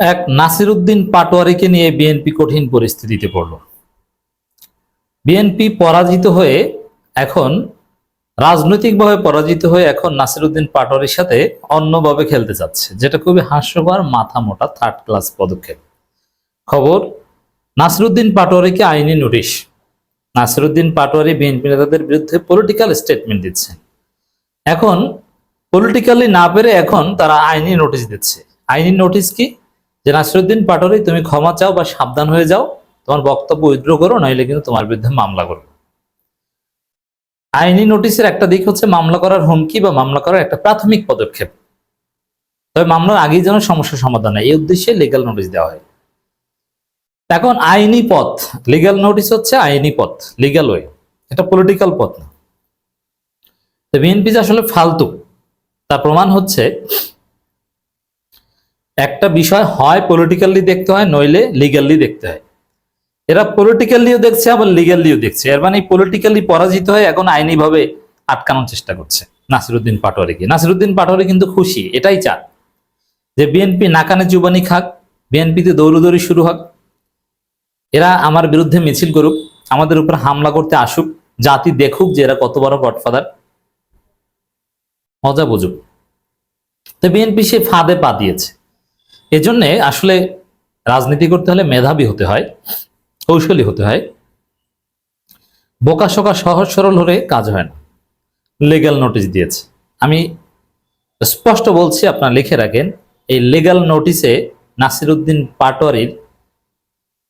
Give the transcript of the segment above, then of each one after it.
এক নাসিরুদ্দিন পাটোয়ারিকে নিয়ে বিএনপি কঠিন পরিস্থিতিতে পড়ল। বিএনপি পরাজিত হয়ে এখন, রাজনৈতিকভাবে পরাজিত হয়ে এখন নাসিরুদ্দিন পাটোয়ারির সাথে অন্যভাবে খেলতে যাচ্ছে, যেটা খুবই হাস্যকর মাথা মোটা থার্ড ক্লাস পদক্ষেপ। খবর, নাসিরুদ্দিন পাটোয়ারিকে আইনি নোটিশ। নাসিরুদ্দিন পাটোয়ারি বিএনপি নেতাদের বিরুদ্ধে পলিটিক্যাল স্টেটমেন্ট দিচ্ছে। এখন পলিটিক্যালি না পেরে এখন তারা আইনি নোটিশ দিচ্ছে। আইনি নোটিশ কি? যে নাসিরুদ্দিন পাটোয়ারি, তুমি ক্ষমা চাও বা সাবধান হয়ে যাও, তোমার বক্তব্য উইথড্র করো নইলে কিন্তু তোমার বিরুদ্ধে মামলা করবে। আইনি নোটিশের একটা দিক হচ্ছে মামলা করার হুমকি বা মামলা করার একটা প্রাথমিক পদক্ষেপ। তবে মামলার আগেই যেন সমস্যার সমাধান হয়, এই উদ্দেশ্যে লিগ্যাল নোটিশ দেওয়া হয়। এখন আইনি পথ লিগ্যাল নোটিশ হচ্ছে আইনি পথ লিগ্যাল ওয়ে এটা পলিটিক্যাল পথ না। বিএনপি যে আসলে ফালতু, তার প্রমাণ হচ্ছে একটা বিষয় হয় পলিটিক্যালি দেখতে হয়, নইলে লিগ্যালি দেখতে হয়। এরা পলিটিক্যালিও দেখছে, আবার লিগ্যালিও দেখছে। এর মানে পলিটিক্যালি পরাজিত হয়ে এখন আইনিভাবে আটকানোর চেষ্টা করছে নাসিরুদ্দিন পাটোয়ারিকে। নাসিরুদ্দিন পাটোয়ারি কিন্তু খুশি, এটাই চান। যে বিএনপি নাকানে জুবানি খাক, বিএনপিতে দৌড়দৌড়ি শুরু হোক। এরা আমার বিরুদ্ধে মিছিল করুক, আমাদের উপর হামলা করতে আসুক, জাতি দেখুক যে এরা কত বড় গডফাদার। মজা বুঝুক। তো বিএনপি সে ফাঁদে পা দিয়েছে। এজন্য আসলে রাজনীতি করতে হলে মেধাবী হতে হয়, কৌশলী হতে হয়। বোকা শোকা সহজ সরল হলে কাজ হয় না। লিগ্যাল নোটিশ দিয়েছে। আমি স্পষ্ট বলছি, আপনারা লিখে রাখেন, এই লিগ্যাল নোটিশে নাসিরুদ্দিন পাটোয়ারির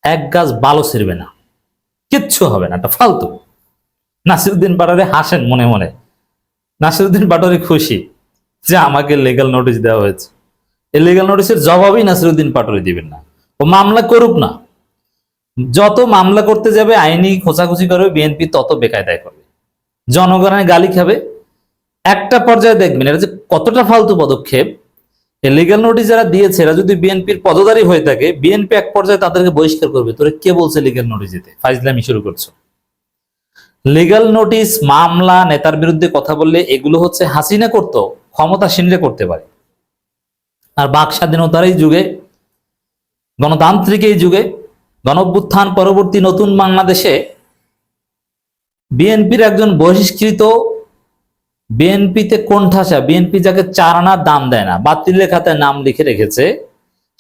এক গাছ বালো ছিড়বে না। কিচ্ছু হবে না এটা ফালতু। নাসিরুদ্দিন পাটোয়ারি হাসেন মনে মনে। নাসিরুদ্দিন পাটোয়ারি খুশি যে আমাকে লিগ্যাল নোটিশ দেওয়া হয়েছে। এই লিগ্যাল নোটিশের জবাবই নাসিরুদ্দিন পাটোয়ারি দিবেন না। ও মামলা করুক না। যত মামলা করতে যাবে, আইনি খোঁচাখুচি করবে, বিএনপি তত বেকায়দায় করবে। জনগণের গালি খাবে। একটা পর্যায়ে দেখবেন এটা যে কতটা ফালতু পদক্ষেপ। এই লিগ্যাল নোটিশ যারা দিয়েছে, এরা যদি বিএনপির পদধারী হয়ে থাকে, বিএনপি এক পর্যায়ে তাদেরকে বহিষ্কার করবে। তোরে কে বলছে লিগ্যাল নোটিশ দিতে? ফাইজলামি শুরু করছ। লিগাল নোটিশ মামলা, নেতার বিরুদ্ধে কথা বললে এগুলো হচ্ছে হাসিনা করতো, ক্ষমতাসীনরা করতে পারে। আর বাক স্বাধীনতার এই যুগে, গণতান্ত্রিক এই যুগে, গণভ্যুত্থান পরবর্তী নতুন বাংলাদেশে বিএনপির একজন বহিষ্কৃত বিএনপিতে কোণঠাসা, বিএনপি যাকে চার আনার দাম দেয় না বাতিলের খাতায় নাম লিখে রেখেছে,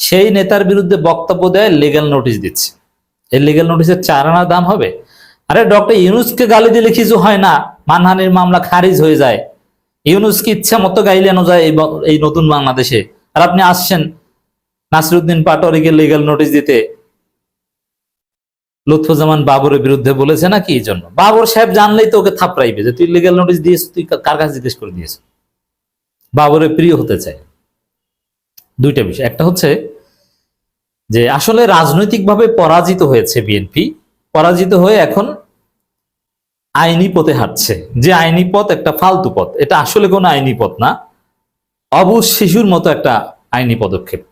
সেই নেতার বিরুদ্ধে বক্তব্য দেয় লিগেল নোটিশ দিচ্ছে। এই লিগেল নোটিশের চার আনার দাম হবে? আরে ডক্টর ইউনুসকে গালি দিলে কিছু হয় না, মানহানির মামলা খারিজ হয়ে যায়। ইউনুসকে ইচ্ছা মতো গাইলানো যায় এই নতুন বাংলাদেশে? আর আপনি আসছেন নাসিরুদ্দিন পাটোয়ারিকে লিগাল নোটিশ দিতে। লুৎফুজ্জামান বাবরের বিরুদ্ধে বলেছে না কি এই জন্য? বাবর সাহেব জানলেই তো ওকে থাপড়াইবে যে তুই লিগ্যাল নোটিশ দিয়েছ, তুই কার কাছে জিজ্ঞেস করে দিয়েছ? বাবরের প্রিয় হতে চায় দুইটা বিষয়। একটা হচ্ছে যে আসলে রাজনৈতিকভাবে পরাজিত হয়েছে বিএনপি পরাজিত হয়ে এখন আইনি পথে হাঁটছে। যে আইনি পথ একটা ফালতু পথ। এটা আসলে কোনো আইনি পথ না। অবুজ শিশুর মতো একটা আইনি পদক্ষেপ।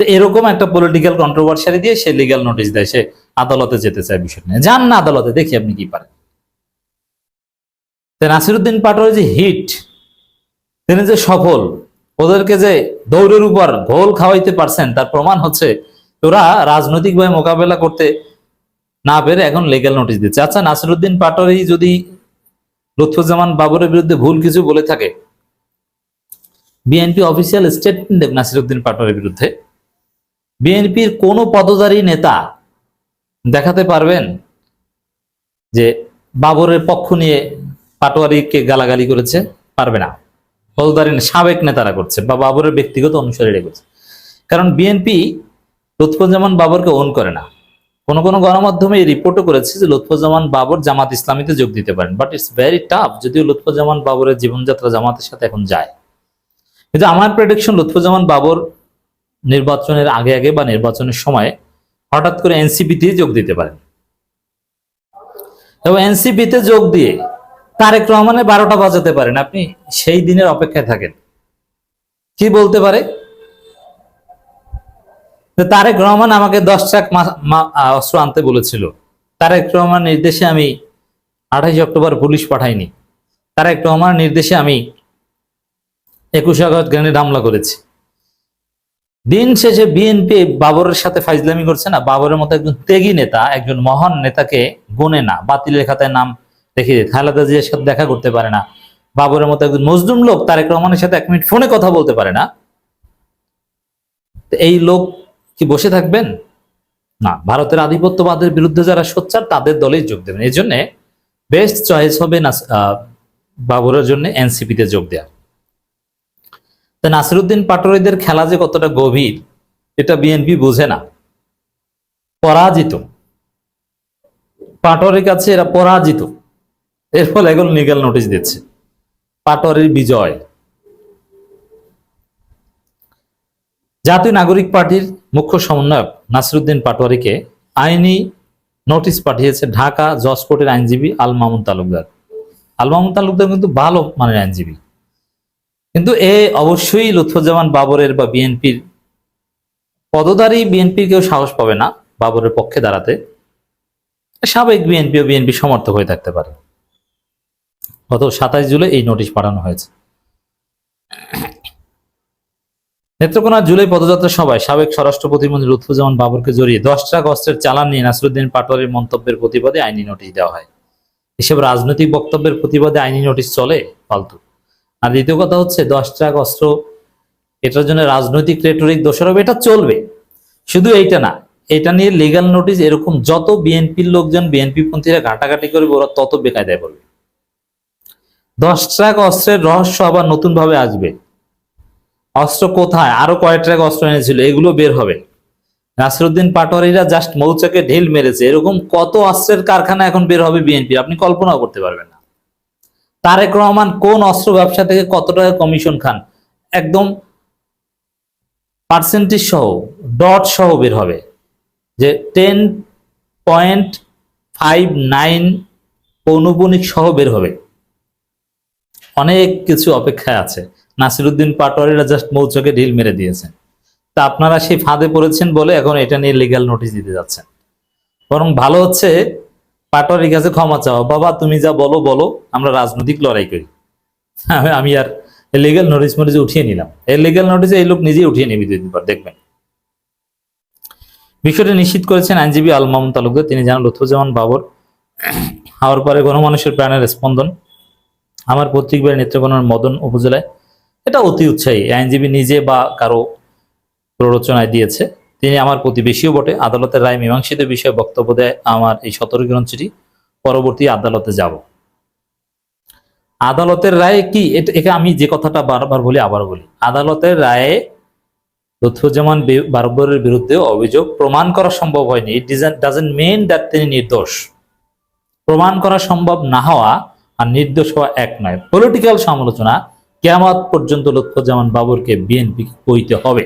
তো এরকম একটা পলিটিক্যাল কন্ট্রোভার্সারি দিয়ে সে লিগ্যাল নোটিশ দেয়, সে আদালতে যেতে চায় বিষয় নিয়ে। যান না আদালতে, দেখি আপনি কি পারেন। নাসিরুদ্দিন পাটোয়ারি যে হিট তিনি যে সফল, ওদেরকে যে দৌড়ের উপর গোল খাওয়াইতে পারছেন, তার প্রমাণ হচ্ছে ওরা রাজনৈতিকভাবে মোকাবেলা করতে না পেরে এখন লিগ্যাল নোটিশ দিচ্ছে। আচ্ছা নাসিরুদ্দিন পাটোয়ারি যদি লুৎফুজ্জামান বাবরের বিরুদ্ধে ভুল কিছু বলে থাকে বিএনপি অফিসিয়াল স্টেটমেন্ট দেব নাসিরুদ্দিন পাটোয়ারির বিরুদ্ধে। বিএনপির কোন পদধারী নেতা দেখাতে পারবেন যে বাবরের পক্ষ নিয়ে পাটোয়ারিকে গালাগালি করেছে? পারবে না। পদধারী সাবেক নেতারা করছে বা বাবরের ব্যক্তিগত অনুসারীরা করছে। কারণ বিএনপি লুৎফুজ্জামান বাবরকে ওন করে না। কোন কোন গণমাধ্যমে এই রিপোর্টও করেছে যে লুৎফুজ্জামান বাবর জামাত ইসলামীতে যোগ দিতে পারেন। বাট ইটস ভেরি টাফ যদিও লুৎফুজ্জামান বাবরের জীবনযাত্রা জামাতের সাথে এখন যায়। কিন্তু আমার প্রেডিকশন লুৎফুজ্জামান বাবর নির্বাচনের আগে আগে বা নির্বাচনের সময় হঠাৎ করে এনসিপিতে যোগ দিতে পারেন। এবং এনসিপিতে যোগ দিয়ে তারেক রহমানের বারোটা বাজাতে পারেন। আপনি সেই দিনের অপেক্ষায় থাকেন। কি বলতে পারে? তারেক রহমান আমাকে দশ মা- অস্ত্র আনতে বলেছিল। তারেক রহমান নির্দেশে আমি আঠাইশ অক্টোবর পুলিশ পাঠাইনি। তারেক রহমান নির্দেশে আমি একুশে আগস্ট গ্রেনেড হামলা করেছি। দিন শেষে বিএনপি বাবরের সাথে ফাইজলামি করছে না? বাবরের মতো একজন তেগী নেতা, একজন মহান নেতাকে গুনে না, বাতিলের খাতায় নাম দিয়ে খালেদা জিয়ার সাথে দেখা করতে পারে না। বাবরের মতো একজন মজলুম লোক, তারেক রহমানের সাথে এক মিনিট ফোনে কথা বলতে পারে না। এই লোক কি বসে থাকবেন? না, ভারতের আধিপত্যবাদের বিরুদ্ধে যারা সোচ্চার, তাদের দলেই যোগ দেবেন। এই জন্যে বেস্ট চয়েস হবে না বাবরের জন্য এনসিপিতে যোগ দেওয়া নাসিরুদ্দিন পাটোয়ারিদের খেলা যে কতটা গভীর, এটা বিএনপি বোঝে না। পরাজিত। পাটোয়ারির কাছে এরা পরাজিত। এর ফলে এখন লিগাল নোটিশ দিচ্ছে। পাটোয়ারির বিজয়। জাতীয় নাগরিক পার্টির মুখ্য সমন্বয়ক নাসিরুদ্দিন পাটোয়ারিকে আইনি নোটিশ পাঠিয়েছে ঢাকা জজ কোর্টের আইনজীবী আল মামুন তালুকদার। আল মামুন তালুকদার কিন্তু ভালো মানের আইনজীবী। কিন্তু এ অবশ্যই লুৎফুজ্জামান বাবরের বা বিএনপির পদধারী বিএনপির কেউ সাহস পাবে না বাবরের পক্ষে দাঁড়াতে। সাবেক বিএনপি ও বিএনপি সমর্থক হয়ে থাকতে পারে। গত সাতাইশ জুলাই এই নোটিশ পাঠানো হয়েছে। নেত্রকোনা জুলাই পদযাত্রা সভায় সাবেক স্বরাষ্ট্র প্রতিমন্ত্রী লুৎফুজ্জামান বাবরকে জড়িয়ে দশ ট্রাক অস্ত্রের চালান নিয়ে নাসরুদ্দিন পাটোয়ারির মন্তব্যের প্রতিবাদে আইনি নোটিশ দেওয়া হয়। এসব রাজনৈতিক বক্তব্যের প্রতিবাদে আইনি নোটিশ চলে ফালতু আর দ্বিতীয় কথা হচ্ছে দশ ট্রাক অস্ত্র, এটার জন্য রাজনৈতিক রেটরিক দোষারোপ, এটা চলবে। শুধু এইটা না, এটা নিয়ে লিগাল নোটিশ এরকম যত বিএনপির লোকজন বিএনপি পন্থীরা ঘাটাঘাটি করবে ওরা তত বেকায়দায় পড়বে দশ ট্রাক অস্ত্রের রহস্য আবার নতুন ভাবে আসবে। অস্ত্র কোথায়? আরও কয়েক ট্রাক অস্ত্র এনেছিল, এগুলো বের হবে। নাসরুদ্দিন পাটোয়ারিরা জাস্ট মৌচাকে ঢিল মেরেছে, এরকম কত অস্ত্রের কারখানা এখন বের হবে বিএনপি আপনি কল্পনাও করতে পারবেন তারেক রহমান কোন অস্ত্র ব্যবসা থেকে কত টাকা কমিশন খান? একদম পার্সেন্টেজ সহ ডট সহ বের হবে। যে টেন পয়েন্ট ফাইভ নাইন পৌনপুনিক সহ বের হবে। অনেক কিছু অপেক্ষায় আছে। নাসিরুদ্দিন পাটোয়ারিরা জাস্ট মৌচকে ঢিল মেরে দিয়েছেন। তা আপনারা সেই ফাঁদে পড়েছেন বলে এখন এটা নিয়ে লিগ্যাল নোটিশ দিতে যাচ্ছেন। বরং ভালো হচ্ছে পাটোয়ারির কাছে ক্ষমা চাওয়া বাবা, তুমি যা বলো বলো, আমরা রাজনৈতিক লড়াই করি। আমি- আর লিগেল নোটিশ মোটিস উঠিয়ে নিলাম। এই লিগেল নোটিসে এই লোক নিজেই উঠিয়ে নিবি দুদিন পর, দেখবেন। বিষয়টি নিশ্চিত করেছেন আইনজীবী আল মামুন তালুকদার। তিনি জানান লুৎফুজ্জামান বাবর হওয়ার পরে গণমানুষের প্রাণের স্পন্দন। আমার পত্রিকার নেত্রকোনার মদন উপজেলায়। এটা অতি উৎসাহী। আইনজীবী নিজে বা কারও প্ররোচনায় দিয়েছে। তিনি আমার প্রতিবেশীও বটে। আদালতের রায় মীমাংসিত বিষয়ে বক্তব্য দেয় আমার এই সতর্কীকরণ চিঠি পরবর্তী আদালতে যাব। আদালতের রায়ে কি? এটা আমি যে কথাটা বারবার বলি, আবার বলি। আদালতের রায়ে লুৎফুজ্জামান বারবরের বিরুদ্ধে অভিযোগ প্রমাণ করা সম্ভব হয়নি। ইট ডাজেন্ট মেন দ্যাট তিনি নির্দোষ। প্রমাণ করা সম্ভব না হওয়া আর নির্দোষ হওয়া এক নয়। পলিটিক্যাল সমালোচনা কেয়ামত পর্যন্ত লুৎফুজ্জামান বাবরকে বিএনপি কইতে হবে।